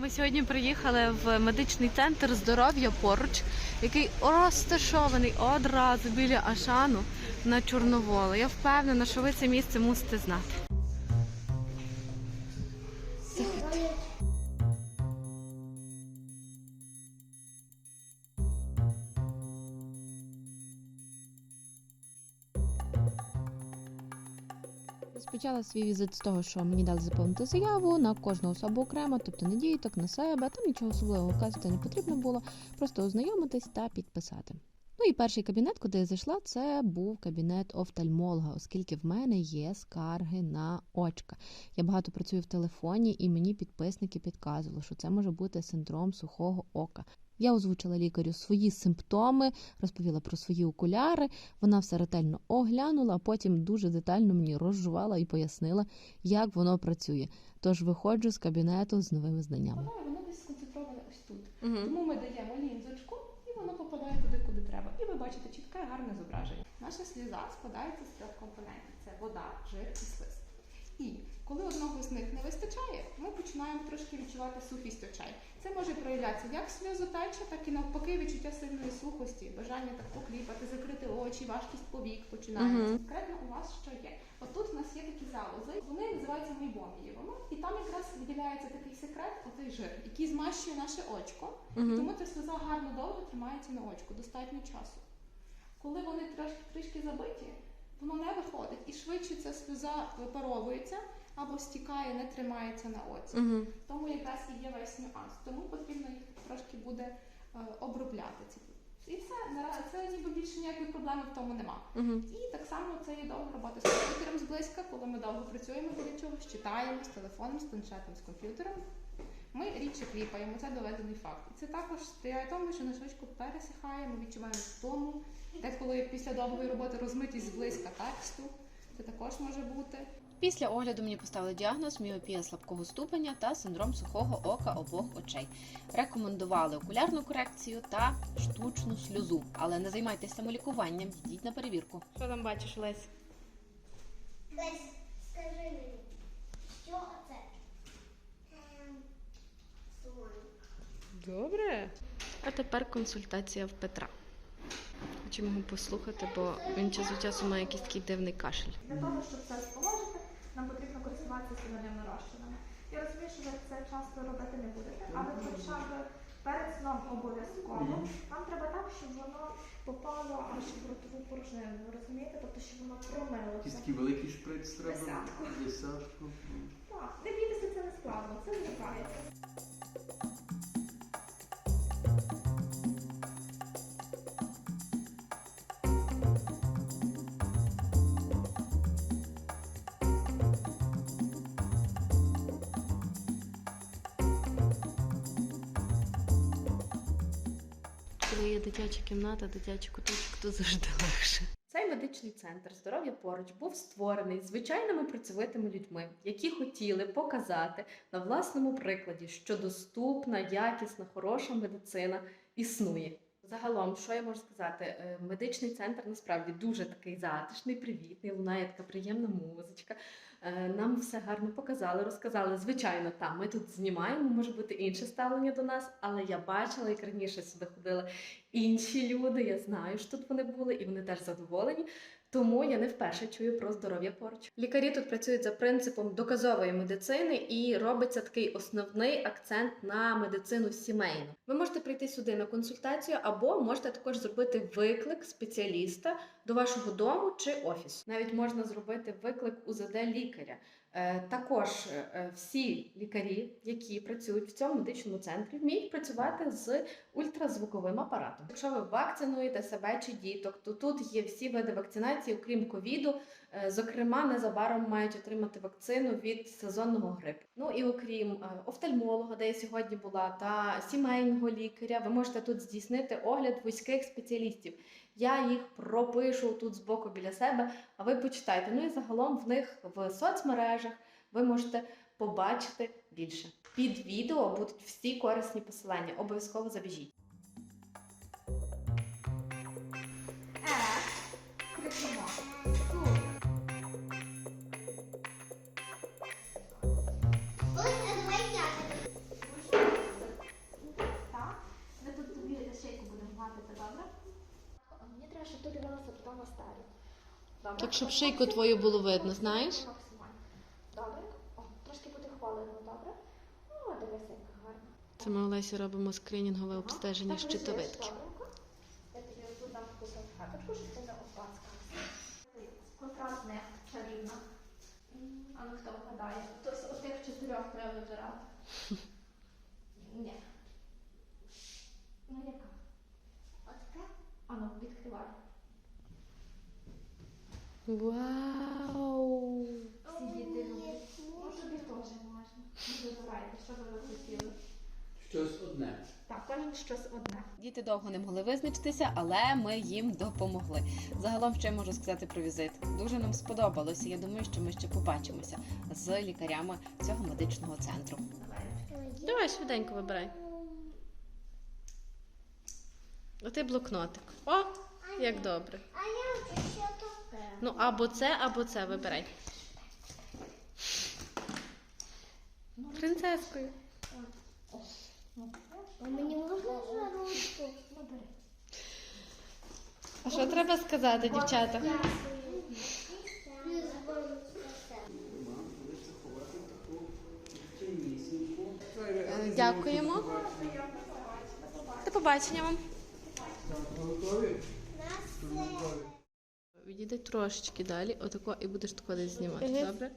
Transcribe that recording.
Ми сьогодні приїхали в медичний центр здоров'я поруч, який розташований одразу біля Ашану на Чорноволу. Я впевнена, що ви це місце мусите знати. Розпочала свій візит з того, що мені дали заповнити заяву на кожну особу окремо, тобто не діток, на себе. Там нічого особливого вказувати не потрібно було, просто ознайомитись та підписати. Ну і перший кабінет, куди я зайшла, це був кабінет офтальмолога, оскільки в мене є скарги на очка. Я багато працюю в телефоні, і мені підписники підказували, що це може бути синдром сухого ока. Я озвучила лікарю свої симптоми, розповіла про свої окуляри. Вона все ретельно оглянула, а потім дуже детально мені розжувала і пояснила, як воно працює. Тож виходжу з кабінету з новими знаннями. воно десь сконцентроване ось тут. Тому ми даємо лінзочку, і воно попадає туди, куди треба. І ви бачите чітке, гарне зображення. Наша сліза складається з трьох компонентів: це вода, жир і слиз. І коли одного з них не вистачає, ми починаємо трошки відчувати сухість очей. Це може проявлятися як сльозотеча, так і навпаки відчуття сильної сухості, бажання так покліпати, закрити очі, важкість повік починається. Конкретно у вас що є? Отут у нас є такі залози, вони називаються мейбомієвими, і там якраз виділяється такий секрет, отой жир, який змащує наше очко, і тому ця сльоза гарно довго тримається на очку, достатньо часу. Коли вони трошки трішки забиті, воно не виходить, і швидше ця сльоза випаровується або стікає, не тримається на оці. Тому якраз і є весь нюанс. Тому потрібно їх трошки буде е, обробляти. Ці. І все, наразі це ніби більше ніякої проблеми в тому нема. І так само це є довга робота з комп'ютером зблизька, коли ми довго працюємо біля чогось, читаємо з телефоном, з планшетом, з комп'ютером. Ми рідше кліпаємо, це доведений факт. І це також сприяє тому, що наш очко пересихає, ми відчуваємо втому. Деколи після довгої роботи розмитість зблизька тексту. Це також може бути. Після огляду мені поставили діагноз міопія слабкого ступеня та синдром сухого ока обох очей. Рекомендували окулярну корекцію та штучну сльозу. Але не займайтеся самолікуванням, йдіть на перевірку. Що там бачиш, Лесь? Лесь, скажи мені, що це? Ем. Добре. А тепер консультація в Петра. Хочемо його послухати, бо він час від часу має якийсь такий дивний кашель. Для того, щоб це сположити, синонімно розчинами. Я розумію, що ви це часто робити не будете, але хоча б перед сном обов'язково вам треба так, щоб воно попало аж в ротову порожнину. Ви розумієте? Тобто, щоб воно Якийсь промилося. такий великий шприц треба. Десятку. Десятку. Так, Коли є дитяча кімната, дитячий куточок, то завжди легше. Цей медичний центр здоров'я поруч був створений звичайними працьовитими людьми, які хотіли показати на власному прикладі, що доступна, якісна, хороша медицина існує. Загалом, що я можу сказати, Е, медичний центр насправді дуже такий затишний, привітний, лунає така приємна музичка. Е, Нам все гарно показали, розказали. Звичайно, там ми тут знімаємо, може бути інше ставлення до нас, але я бачила, як раніше сюди ходили інші люди. Я знаю, що тут вони були, і вони теж задоволені. Тому я не вперше чую про здоров'я поруч. Лікарі тут працюють за принципом доказової медицини і робиться такий основний акцент на медицину сімейну. Ви можете прийти сюди на консультацію, або можете також зробити виклик спеціаліста до вашого дому чи офісу. Навіть можна зробити виклик УЗД лікаря. Е, Також е, всі лікарі, які працюють в цьому медичному центрі, вміють працювати з ультразвуковим апаратом. Якщо ви вакцинуєте себе чи діток, то тут є всі види вакцинації, окрім ковіду. Е, Зокрема, незабаром мають отримати вакцину від сезонного грипу. Ну і окрім е, офтальмолога, де я сьогодні була, та сімейного лікаря, ви можете тут здійснити огляд вузьких спеціалістів. Я їх пропишу тут збоку біля себе, а ви почитайте. Ну і загалом в них в соцмережах ви можете побачити більше. Під відео будуть всі корисні посилання. Обов'язково забіжіть. Ми тут тобі шейку будемо мати, добре? єдине, що тут дивилася туди на старі. Так, щоб шийку твою було видно, знаєш? Добре. О, трошки бути хваленою, добре? Ну, дивися, як гарно. Це ми Олесі робимо скринінгове обстеження щитовидки. добре. Вау! Всі діти люблять. Ну, тобі теж можна. Вибирайте, що ви хотіли. Щось одне. Так, кожен щось одне. Діти довго не могли визначитися, але ми їм допомогли. Загалом, що я можу сказати про візит? Дуже нам сподобалося. Я думаю, що ми ще побачимося з лікарями цього медичного центру. Давай швиденько вибирай. А ти блокнотик. О, як добре. А я? Ну, або це, або це вибирай. Принцескою. А мені можна за ручку? А що треба сказати, дівчата? Дякуємо. До побачення вам. Готові? Відійди трошечки далі, отако і будеш тако десь знімати, добре?